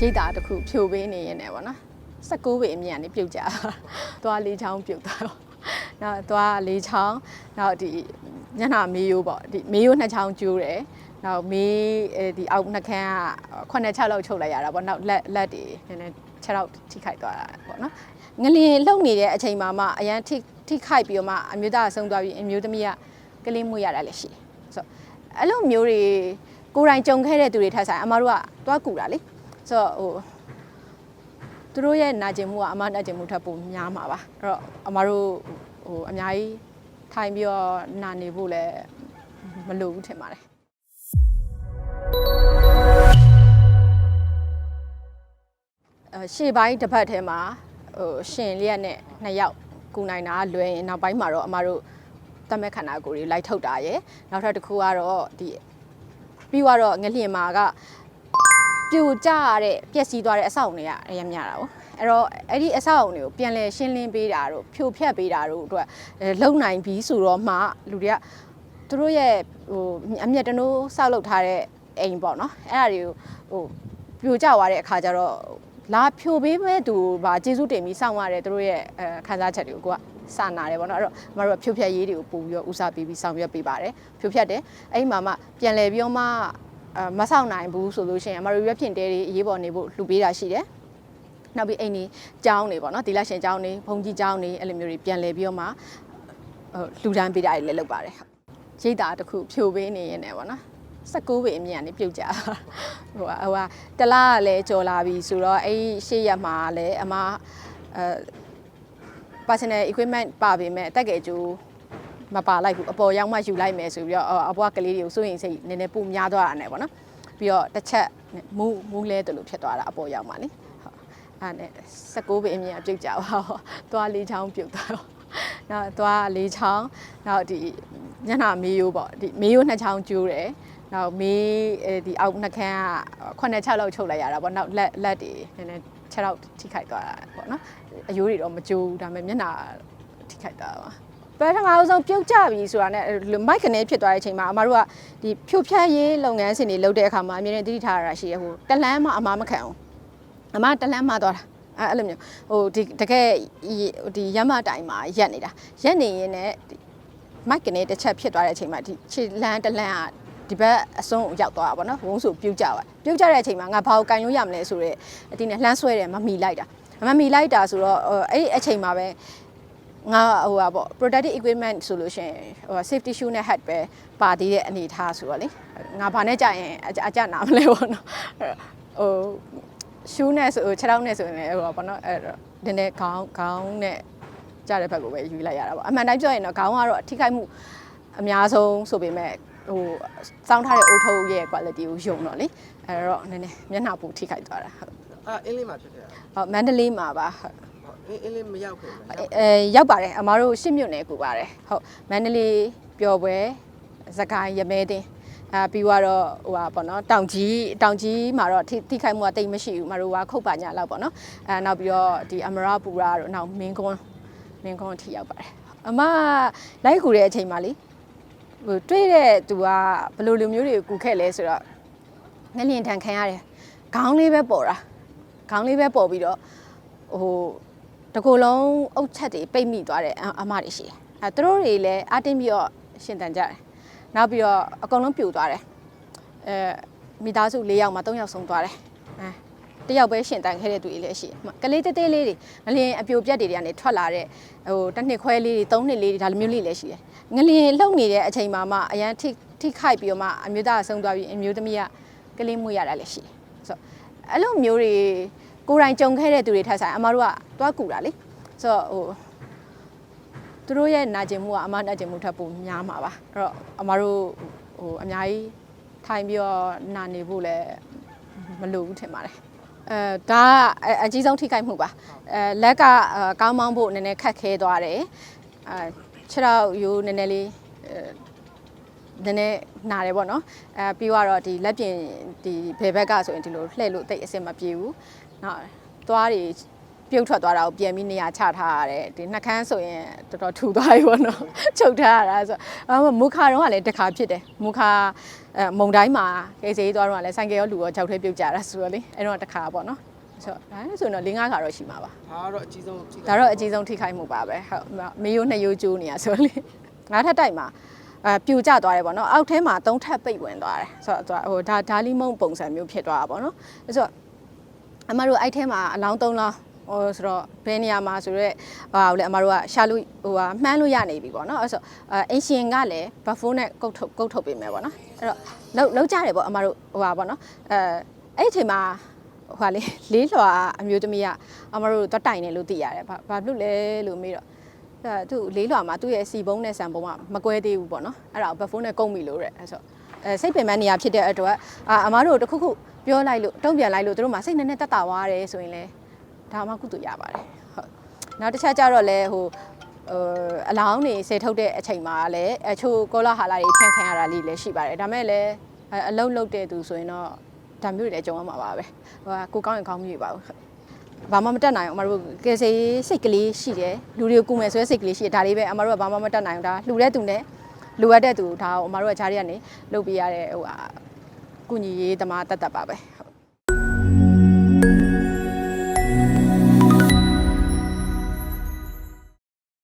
ရိတ်တာတစ်ခုဖြိုပေးနေရင်လည်းပေါ့နော်16ပေအမြင့်ကနေပြုတ်ကြတာသွားလေးချောင်းပြုတ်သွားတော့နောက်သွားလေးချောင်းနောက်ဒီညနာမေးရိုးပေါ့ဒီမေးရိုးနှစ်ချောင်းကျိုးတယ်နောက်မေးအဲဒီအောက်နှခမ်းကခုနှစ်ချက်လောက်ချုပ်လိုက်ရတာပေါ့နောက်လက်လက်တွေနည်းနည်းချက်တော့ထိခိုက်သွားတာပေါ့နော်ငလျင်လှုပ်နေတဲ့အချိန်မှာမှအရန်ထိထိခိုက်ပြီးတော့မှအမျိုးသားအဆုံးသွားပြီးအမျိုးသမီးကကလေးမွေးရတာလည်းရှိတယ်ဆိုတော့အဲ့လိုမျိုးတွေကိုယ်တိုင်ကြုံခဲ့တဲ့သူတွေထက်ဆိုင်အမတို့ကသွားကူတာလေ ဆိုတော့ဟိုသူတို့ရဲ့နာကျင်မှုကအမနာကျင်မှုထက်ပိုများမှာပါအဲ့တော့အမတို့ဟိုအများကြီးထိုင်ပြီးတော့နာနေဖို့လည်းမလိုဘူးထင်ပါတယ်အဲရှေ့ပိုင်းတစ်ဖက်ထဲမှာဟိုရှင်လျက်နဲ့နှစ်ယောက်ကူနိုင်တာလွယ်ရင်နောက်ပိုင်းမှာတော့အမတို့တတ်မဲ့ခန္ဓာကိုယ်တွေလိုက်ထုတ်တာရယ်နောက်ထပ်တစ်ခုကတော့ဒီပြီးတော့ငလျင်မာက ပြိုကျရတဲ့ပျက်စီးသွားတဲ့အဆောက်အုံတွေကအရင်များတာပေါ့အဲ့တော့အဲ့ဒီအဆောက်အုံတွေကိုပြန်လဲရှင်းလင်းပေးတာတို့ဖြိုဖျက်ပေးတာတို့အတွက်အဲလုံနိုင်ပြီဆိုတော့မှလူတွေကသူတို့ရဲ့ဟိုအမျက်တနိုးဆောက်လုပ်ထားတဲ့အိမ်ပေါ့နော်အဲ့ဒါတွေကိုဟိုပြိုကျသွားတဲ့အခါကျတော့လာဖြိုပေးမဲ့သူဗာကျေးဇူးတင်ပြီးစောင့်ရတဲ့သူတို့ရဲ့အဲခံစားချက်တွေကိုကိုကစာနာတယ်ပေါ့နော်အဲ့တော့မတို့ကဖြိုဖျက်ရေးတွေကိုပို့ပြီးတော့ဦးစားပေးပြီးဆောင်ရွက်ပေးပါတယ်ဖြိုဖျက်တယ်အဲ့ဒီမှာမှပြန်လဲပြီးတော့မှအ မဆောက်နိုင်ဘူးဆိုလို့ရှိရင်အမတို့ရွက်ဖြင့်တဲတွေအရေးပေါ်နေဖို့လှူပေးတာရှိတယ်။နောက်ပြီးအိမ်ကြီးကျောင်းတွေပေါ့နော်ဒီလက်ရှင်ကျောင်းတွေဘုံကြီးကျောင်းတွေအဲ့လိုမျိုးတွေပြန်လဲပြီးတော့မှဟိုလှူဒန်းပေးတာတွေလည်းလုပ်ပါတယ်။ရိတ်တာတစ်ခုဖြိုပေးနေရင်လည်းပေါ့နော်16ပေအမြင့်ကနေပြုတ်ကြတာဟိုဟာဟိုဟာတလားကလည်းကြော်လာပြီဆိုတော့အဲ့ရှေ့ရက်မှာလည်းအမအဲ personal equipment ပါပေမဲ့တက်ကြဲကျိုး မပါလိုက်ဘူးအပေါ်ရောက်မှယူလိုက်မယ်ဆိုပြီးတော့အော်အဘွားကလေးတွေကိုစိုးရင်စိတ်နည်းနည်းပုံများသွားတာနဲ့ပေါ့နော်ပြီးတော့တစ်ချက်မူးမူးလဲတယ်လို့ဖြစ်သွားတာအပေါ်ရောက်မှလေဟုတ်အဲ့နဲ့16ပေအမြင့်အပြုတ်ကြပါဟောသွားလေးချောင်းပြုတ်သွားတော့နောက်သွားလေးချောင်းနောက်ဒီညနာမေးရိုးပေါ့ဒီမေးရိုးနှစ်ချောင်းကျိုးတယ်နောက်မေးအဲဒီအောက်နှခမ်းကခုနှစ်ချက်လောက်ချုပ်လိုက်ရတာပေါ့နောက်လက်လက်တွေနည်းနည်းချက်တော့ထိခိုက်သွားတာပေါ့နော်အယိုးတွေတော့မကျိုးဘူးဒါပေမဲ့မျက်နှာထိခိုက်သွားတာပါ ပထမအဆုံးပြုတ်ကြပြီဆိုတာနဲ့မိုက်ကနေဖြစ်သွားတဲ့အချိန်မှာအမတို့ကဒီဖြိုဖျက်ရေးလုပ်ငန်းစဉ်တွေလုပ်တဲ့အခါမှာအမြဲတမ်းတတိထားရတာရှိရဟိုတလန်းမှအမမခံအောင်အမတလန်းမှသွားတာအဲအဲ့လိုမျိုးဟိုဒီတကယ်ဒီရမတိုင်မှာရက်နေတာရက်နေရင်လည်းမိုက်ကနေတစ်ချက်ဖြစ်သွားတဲ့အချိန်မှာဒီခြေလန်းတလန်းကဒီဘက်အဆုံးကိုရောက်သွားတာပေါ့နော်ဝုန်းဆိုပြုတ်ကြပါပြုတ်ကြတဲ့အချိန်မှာငါဘာကိုကင်လို့ရမလဲဆိုတော့အတင်းနဲ့လှမ်းဆွဲတယ်မမီလိုက်တာမမီလိုက်တာဆိုတော့အဲ့ဒီအချိန်မှာပဲ ငါဟိုပါပေါ့ protective equipment ဆိုလို့ရှိရင်ဟို safety shoe နဲ့ hat ပဲပါသေးတဲ့အနေအထားဆိုတော့လေငါဘာနဲ့ကြာရင်အကြအကြနာမလဲပေါ့နော်ဟို shoe နဲ့ဆိုခြေထောက်နဲ့ဆိုရင်လည်းဟိုပါပေါ့နော်အဲ့တော့နည်းနည်းခေါင်းခေါင်းနဲ့ကြာတဲ့ဘက်ကိုပဲယူလိုက်ရတာပေါ့အမှန်တိုင်းပြောရင်တော့ခေါင်းကတော့ထိခိုက်မှုအများဆုံးဆိုပေမဲ့ဟိုစောင်းထားတဲ့အိုးထုပ်ရဲ့ quality ကိုယုံတော့လေအဲ့တော့နည်းနည်းမျက်နှာပူထိခိုက်သွားတာဟုတ်အာအင်းလေးမှာဖြစ်တယ်ဟုတ်မန္တလေးမှာပါဟုတ်ဟုတ် အင်းအင်းလေးမရောက်ခင်ဗျာအဲရောက်ပါတယ်အမားတို့ရှစ်မြို့နယ်ကူပါတယ်ဟုတ်မန္တလေးပျော်ပွဲစကိုင်းရမဲတင်အာပြီးတော့ဟိုဟာပေါ့နော်တောင်ကြီးတောင်ကြီးမှာတော့ထိထိခိုက်မှုကတိတ်မရှိဘူးမတို့ကခုတ်ပါညာလောက်ပေါ့နော်အဲနောက်ပြီးတော့ဒီအမရပူရာတို့နောက်မင်းကွန်းမင်းကွန်းထိရောက်ပါတယ်အမလိုက်ကူတဲ့အချိန်မှာလေဟိုတွေ့တဲ့သူကဘယ်လိုလူမျိုးတွေကိုကူခဲ့လဲဆိုတော့ငလျင်ထန်ခံရတယ်ခေါင်းလေးပဲပေါ်တာခေါင်းလေးပဲပေါ်ပြီးတော့ဟို တကူလုံးအုတ်ချက်တွေပိတ်မိသွားတဲ့အအမတွေရှိတယ်အဲသူတို့တွေလည်းအတင်းပြီးတော့ရှင်တန်ကြတယ်နောက်ပြီးတော့အကုန်လုံးပြိုသွားတယ်အဲမိသားစု၄ယောက်မှာ၃ယောက်ဆုံးသွားတယ်အဲတယောက်ပဲရှင်တန်ခဲ့တဲ့သူတွေလည်းရှိတယ်ကလေးတေးသေးလေးတွေငလျင်အပြိုပြက်တွေကနေထွက်လာတဲ့ဟိုတစ်နှစ်ခွဲလေးတွေသုံးနှစ်လေးတွေဒါလိုမျိုးလေးလည်းရှိတယ်ငလျင်လှုပ်နေတဲ့အချိန်မှာမှအရန်ထိထိခိုက်ပြီးတော့မှအမျိုးသားအဆုံးသွားပြီးအမျိုးသမီးကကလေးမွေးရတာလည်းရှိတယ်ဆိုတော့အဲ့လိုမျိုးတွေ ကိုယ်တိုင်ကြုံခဲ့တဲ့သူတွေထက်ဆိုင်အမတို့ကတွားကူတာလေဆိုတော့ဟိုသူတို့ရဲ့နာကျင်မှုကအမနာကျင်မှုထက်ပိုများမှာပါအဲ့တော့အမတို့ဟိုအများကြီးထိုင်ပြီးတော့နာနေဖို့လည်းမလိုဘူးထင်ပါတယ်အဲဒါကအအကြီးဆုံးထိခိုက်မှုပါအဲလက်ကအဲကောင်းမောင်းဖို့နည်းနည်းခက်ခဲသွားတယ်အဲခြေထောက်ရိုးနည်းနည်းလေးအဲ နည်းနည်းနာတယ်ပေါ့နော်အဲပြီးတော့ဒီလက်ပြင်ဒီဘယ်ဘက်ကဆိုရင်ဒီလိုလှည့်လို့တိတ်အဆင်မပြေဘူးနောက်သွားတွေပြုတ်ထွက်သွားတာကိုပြန်ပြီးနေရာချထားရတယ်ဒီနှက်ခမ်းဆိုရင်တော်တော်ထူသွားပြီပေါ့နော်ချုပ်ထားရတာဆိုတော့အာမူခါတော့ကလည်းတစ်ခါဖြစ်တယ်မူခါအဲမုံတိုင်းမှာကေစီသွားတော့ကလည်းဆိုင်ကယ်ရောလူရောကြောက်ထဲပြုတ်ကြတာဆိုတော့လေအဲ့တော့တစ်ခါပေါ့နော်ဆိုတော့ဒါဆိုရင်တော့၄၅ခါတော့ရှိမှာပါဒါကတော့အကြီးဆုံးထိခိုက်ဒါတော့အကြီးဆုံးထိခိုက်မှုပါပဲဟုတ်မေယိုနှစ်ယိုးကျိုးနေရဆိုလေငါးထပ်တိုက်မှာ အဲပြူကျသွားတယ်ပေါ့နော်အောက်ထဲမှာသုံးထပ်ပိတ်ဝင်သွားတယ်ဆိုတော့ဟိုဒါဒါလီမုံပုံစံမျိုးဖြစ်သွားတာပေါ့နော်အဲဆိုတော့အမတို့အဲ့ထဲမှာအလောင်းသုံးလောင်းဟိုဆိုတော့ဘယ်နေရာမှာဆိုတော့ဟာလေအမတို့ကရှာလို့ဟိုဟာမှန်းလို့ရနေပြီပေါ့နော်အဲ့ဆိုအအင်ရှင်ကလည်းဘတ်ဖိုးနဲ့ကုတ်ထုတ်ကုတ်ထုတ်ပေးမယ်ပေါ့နော်အဲ့တော့လောက်လောက်ကြတယ်ပေါ့အမတို့ဟိုဟာပေါ့နော်အဲအဲ့ဒီအချိန်မှာဟိုဟာလေလေးလွှာအမျိုးသမီးကအမတို့တော့တိုင်တယ်လို့သိရတယ်ဘာဘာဖြစ်လို့လဲလို့မေးတော့ အဲသူလေးလွှာမှာသူ့ရဲ့စီဘုံနဲ့ဆန်ဘုံကမကွဲသေးဘူးပေါ့နော်အဲ့ဒါကိုဘက်ဖုန်းနဲ့ကုန်ပြီလို့တဲ့အဲ့ဆိုအဲစိတ်ပင်ပန်းနေရဖြစ်တဲ့အတွက်အာအမတို့တခုခုပြောလိုက်လို့တုံ့ပြန်လိုက်လို့သူတို့မှစိတ်နဲ့နဲ့တက်တာသွားတယ်ဆိုရင်လေဒါမှကုသိုလ်ရပါတယ်ဟုတ်နောက်တစ်ချက်ကျတော့လေဟိုဟိုအလောင်းနေစေထုတ်တဲ့အချိန်မှာလည်းအချို့ကောလာဟာလာတွေဖြန့်ခံရတာလေးလည်းရှိပါတယ်ဒါမဲ့လည်းအလုံးလုံးတဲ့သူဆိုရင်တော့ဒါမျိုးတွေလည်းကြုံရမှာပါပဲဟိုကကိုကောင်းရင်ကောင်းမြည်ပါဘူး ဘာမှမတက်နိုင်အောင်အမတို့ကယ်ဆေးစိတ်ကလေးရှိတယ်လူတွေကိုကူမယ်ဆိုတဲ့စိတ်ကလေးရှိတယ်ဒါလေးပဲအမတို့ကဘာမှမတက်နိုင်ဘူးဒါလှူတဲ့သူနဲ့လိုအပ်တဲ့သူဒါကိုအမတို့ကဂျားတွေကနေလုပ်ပေးရတဲ့ဟိုဟာကုညီရေးသမားတတ်တတ်ပါပဲ